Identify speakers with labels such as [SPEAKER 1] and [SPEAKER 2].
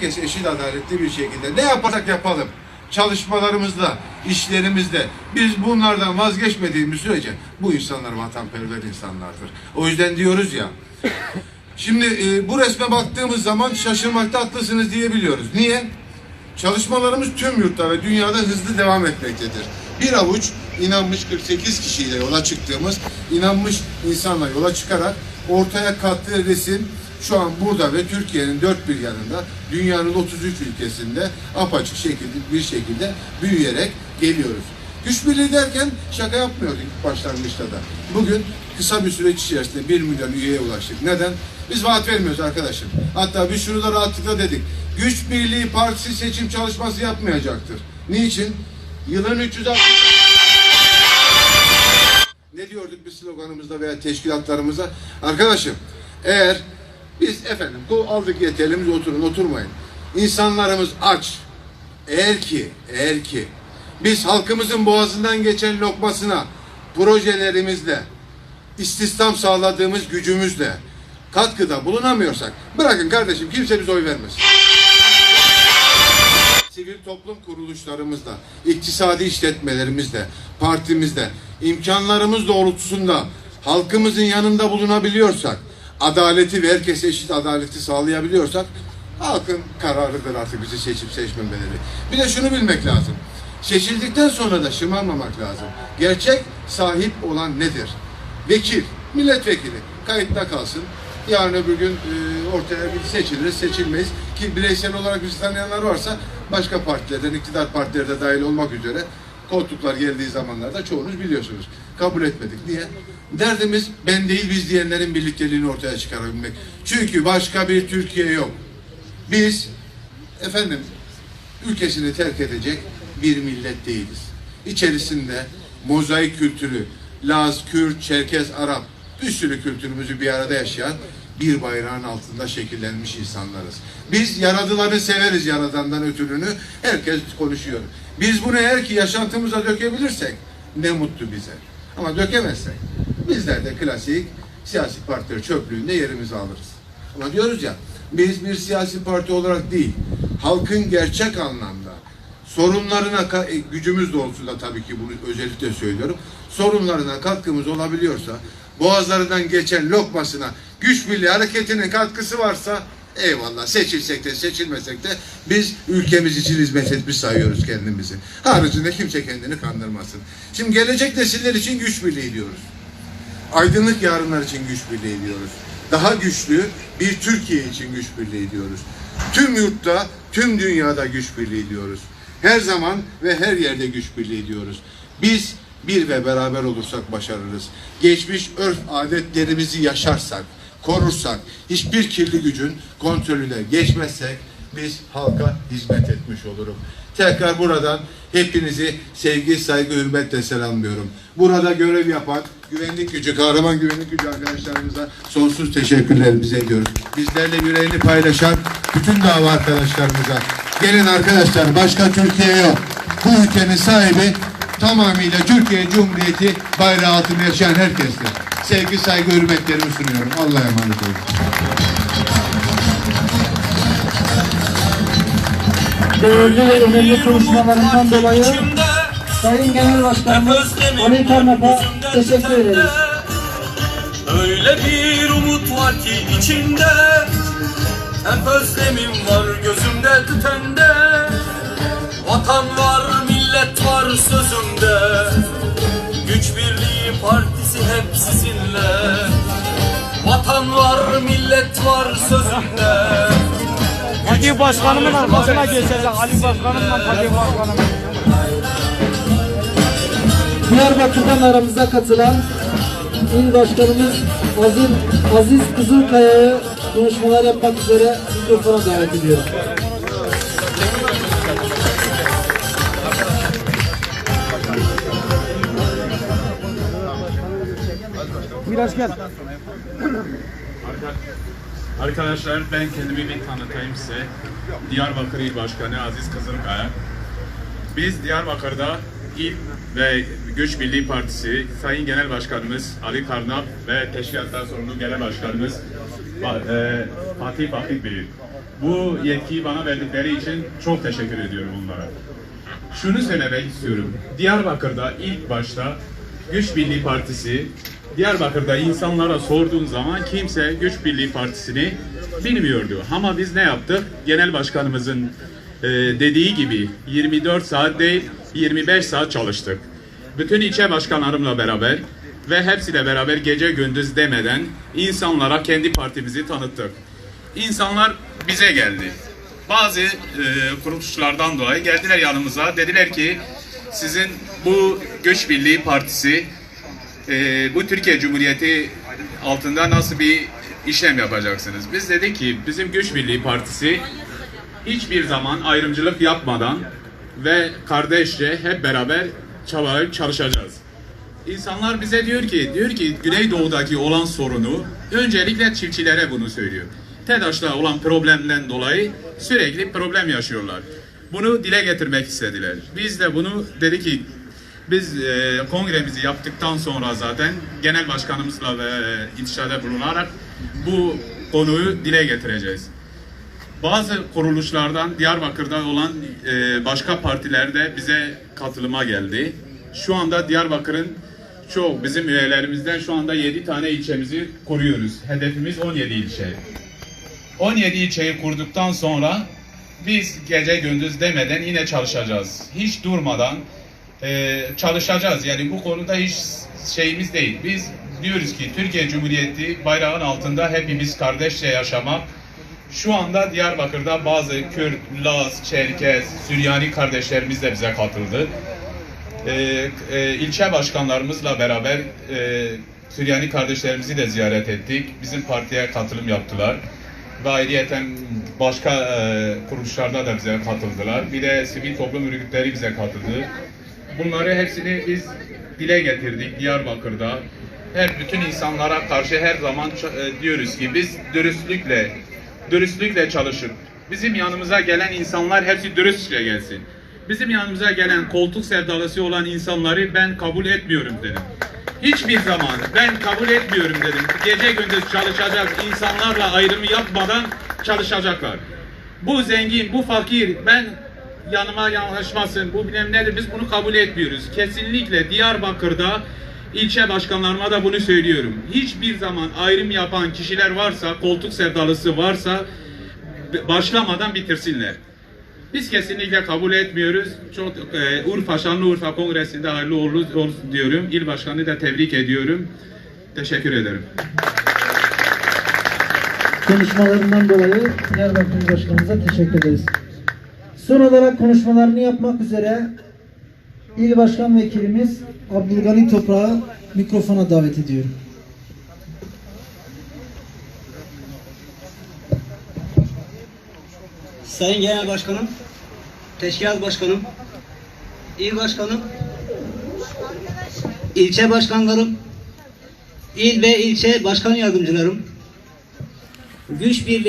[SPEAKER 1] herkes eşit adaletli bir şekilde ne yaparsak yapalım çalışmalarımızda, işlerimizde biz bunlardan vazgeçmediğimiz sürece bu insanlar vatanperver insanlardır. O yüzden diyoruz ya şimdi e, bu resme baktığımız zaman şaşırmakta haklısınız diyebiliyoruz. Niye? Çalışmalarımız tüm yurtta ve dünyada hızlı devam etmektedir. Bir avuç inanmış 48 kişiyle yola çıktığımız inanmış insanla yola çıkarak ortaya kattığı resim şu an burada ve Türkiye'nin dört bir yanında dünyanın 33 ülkesinde apaçık şekilde bir şekilde büyüyerek geliyoruz. Güç birliği derken şaka yapmıyorduk başlangıçta da. Bugün kısa bir süreç içerisinde 1 milyon üyeye ulaştık. Neden? Biz vaat vermiyoruz arkadaşım. Hatta biz şunu da rahatlıkla dedik. Güç Birliği Partisi seçim çalışması yapmayacaktır. Niçin? Yılın 360 ne diyorduk biz sloganımızda veya teşkilatlarımızda? Arkadaşım eğer biz efendim bu aldık yeterlimiz oturun oturmayın. İnsanlarımız aç. Eğer ki eğer ki biz halkımızın boğazından geçen lokmasına projelerimizle istihdam sağladığımız gücümüzle katkıda bulunamıyorsak bırakın kardeşim kimse bize oy vermesin sivil toplum kuruluşlarımızda, iktisadi işletmelerimizde, partimizde, imkanlarımız doğrultusunda halkımızın yanında bulunabiliyorsak, adaleti ve herkese eşit adaleti sağlayabiliyorsak, halkın kararıdır artık bizi seçip seçmemeleri. Bir de şunu bilmek lazım. Seçildikten sonra da şımarmamak lazım. Gerçek sahip olan nedir? Vekil, milletvekili kayıtta kalsın. Yarın öbür gün e, ortaya bir seçiliriz, seçilmeyiz. Ki bireysel olarak bizi tanıyanlar varsa başka partilerden, iktidar partileri de dahil olmak üzere koltuklar geldiği zamanlarda çoğunuz biliyorsunuz. Kabul etmedik. Niye? Derdimiz ben değil biz diyenlerin birlikteliğini ortaya çıkarabilmek. Çünkü başka bir Türkiye yok. Biz efendim ülkesini terk edecek bir millet değiliz. İçerisinde mozaik kültürü, Laz, Kürt, Çerkez, Arap bir sürü kültürümüzü bir arada yaşayan bir bayrağın altında şekillenmiş insanlarız. Biz yaradıları severiz yaradandan ötürünü. Herkes konuşuyor. Biz bunu eğer ki yaşantımıza dökebilirsek ne mutlu bize. Ama dökemezsek bizler de klasik siyasi partiler çöplüğünde yerimizi alırız. Ama diyoruz ya biz bir siyasi parti olarak değil halkın gerçek anlamda sorunlarına e, gücümüz doğrultusunda tabii ki bunu özellikle söylüyorum. Sorunlarına katkımız olabiliyorsa, boğazlarından geçen lokmasına güç birliği hareketinin katkısı varsa eyvallah seçilsek de seçilmesek de biz ülkemiz için hizmet etmiş sayıyoruz kendimizi. Haricinde kimse kendini kandırmasın. Şimdi gelecek nesiller için güç birliği diyoruz. Aydınlık yarınlar için güç birliği diyoruz. Daha güçlü bir Türkiye için güç birliği diyoruz. Tüm yurtta, tüm dünyada güç birliği diyoruz. Her zaman ve her yerde güç birliği diyoruz. Biz bir ve beraber olursak başarırız. Geçmiş örf adetlerimizi yaşarsak, korursak, hiçbir kirli gücün kontrolüne geçmezsek biz halka hizmet etmiş olurum. Tekrar buradan hepinizi sevgi, saygı, hürmetle selamlıyorum. Burada görev yapan güvenlik gücü, kahraman güvenlik gücü arkadaşlarımıza sonsuz teşekkürlerimizi ediyoruz. Bizlerle yüreğini paylaşan bütün dava arkadaşlarımıza. Gelin arkadaşlar başka Türkiye yok. Bu ülkenin sahibi tamamıyla Türkiye Cumhuriyeti bayrağı altında yaşayan herkestir. Sevgi, saygı, hürmetlerimi sunuyorum. Allah'a emanet olun.
[SPEAKER 2] değerli ve önemli konuşmalarından dolayı Sayın Genel Başkanımız Ali Karnap'a teşekkür ederiz.
[SPEAKER 3] Öyle bir umut var ki içinde Hep özlemim var gözümde tütende Vatan var millet var sözümde Güç Birliği Partisi hep sizinle Vatan var millet var sözümde
[SPEAKER 4] Parti başkanımın arkasına geçecek. Ali başkanımla parti başkanım.
[SPEAKER 2] Diyarbakır'dan aramıza katılan İl Başkanımız Aziz, Aziz Kızılkaya'yı konuşmalar yapmak üzere mikrofona davet ediyorum.
[SPEAKER 4] Biraz gel.
[SPEAKER 5] Arkadaşlar ben kendimi bir tanıtayım size. Diyarbakır İl Başkanı Aziz Kızılkaya. Biz Diyarbakır'da İl ve Güç Birliği Partisi Sayın Genel Başkanımız Ali Karnap ve Teşkilatlar Sorumlu Genel Başkanımız Ba- Fatih Fakir Bey. Bu yetkiyi bana verdikleri için çok teşekkür ediyorum onlara. Şunu söylemek istiyorum. Diyarbakır'da ilk başta Güç Birliği Partisi Diyarbakır'da insanlara sorduğun zaman kimse Güç Birliği Partisi'ni bilmiyordu. Ama biz ne yaptık? Genel Başkanımızın e, dediği gibi 24 saat değil 25 saat çalıştık. Bütün ilçe başkanlarımla beraber ve hepsiyle beraber gece gündüz demeden insanlara kendi partimizi tanıttık. İnsanlar bize geldi. Bazı e, kuruluşlardan dolayı geldiler yanımıza. Dediler ki sizin bu Göç Birliği Partisi e, bu Türkiye Cumhuriyeti altında nasıl bir işlem yapacaksınız? Biz dedik ki bizim Göç Birliği Partisi hiçbir zaman ayrımcılık yapmadan ve kardeşçe hep beraber çabalayıp çalışacağız. İnsanlar bize diyor ki, diyor ki Güneydoğu'daki olan sorunu öncelikle çiftçilere bunu söylüyor. TEDAŞ'la olan problemden dolayı sürekli problem yaşıyorlar. Bunu dile getirmek istediler. Biz de bunu dedi ki biz e, kongremizi yaptıktan sonra zaten genel başkanımızla ve e, bulunarak bu konuyu dile getireceğiz. Bazı kuruluşlardan Diyarbakır'da olan e, başka partiler de bize katılıma geldi. Şu anda Diyarbakır'ın çok bizim üyelerimizden şu anda 7 tane ilçemizi kuruyoruz. Hedefimiz 17 ilçe. 17 ilçeyi kurduktan sonra biz gece gündüz demeden yine çalışacağız. Hiç durmadan e, çalışacağız. Yani bu konuda hiç şeyimiz değil. Biz diyoruz ki Türkiye Cumhuriyeti bayrağın altında hepimiz kardeşçe yaşamak. Şu anda Diyarbakır'da bazı Kürt, Laz, Çerkez, Süryani kardeşlerimiz de bize katıldı. E, e, ilçe başkanlarımızla beraber e, Süryani kardeşlerimizi de ziyaret ettik. Bizim partiye katılım yaptılar. Ve ayrıyeten başka e, kuruluşlarda da bize katıldılar. Bir de sivil toplum örgütleri bize katıldı. Bunları hepsini biz dile getirdik Diyarbakır'da. Her bütün insanlara karşı her zaman e, diyoruz ki biz dürüstlükle dürüstlükle çalışıp bizim yanımıza gelen insanlar hepsi dürüstçe gelsin. Bizim yanımıza gelen koltuk sevdalısı olan insanları ben kabul etmiyorum dedim. Hiçbir zaman ben kabul etmiyorum dedim. Gece gündüz çalışacak insanlarla ayrımı yapmadan çalışacaklar. Bu zengin, bu fakir, ben yanıma yanaşmasın, bu bilmem nedir biz bunu kabul etmiyoruz. Kesinlikle Diyarbakır'da ilçe başkanlarıma da bunu söylüyorum. Hiçbir zaman ayrım yapan kişiler varsa, koltuk sevdalısı varsa başlamadan bitirsinler. Biz kesinlikle kabul etmiyoruz. Çok e, Urfa Şanlıurfa Kongresi'nde hayırlı olsun diyorum. İl Başkanı da tebrik ediyorum. Teşekkür ederim.
[SPEAKER 2] konuşmalarından dolayı Diyarbakır Başkanımıza teşekkür ederiz. Son olarak konuşmalarını yapmak üzere İl Başkan Vekilimiz Abdülgani Toprağı mikrofona davet ediyorum.
[SPEAKER 6] Sayın Genel Başkanım, Teşkilat Başkanım, İl Başkanım, ilçe başkanlarım, il ve ilçe başkan yardımcılarım, güç birliği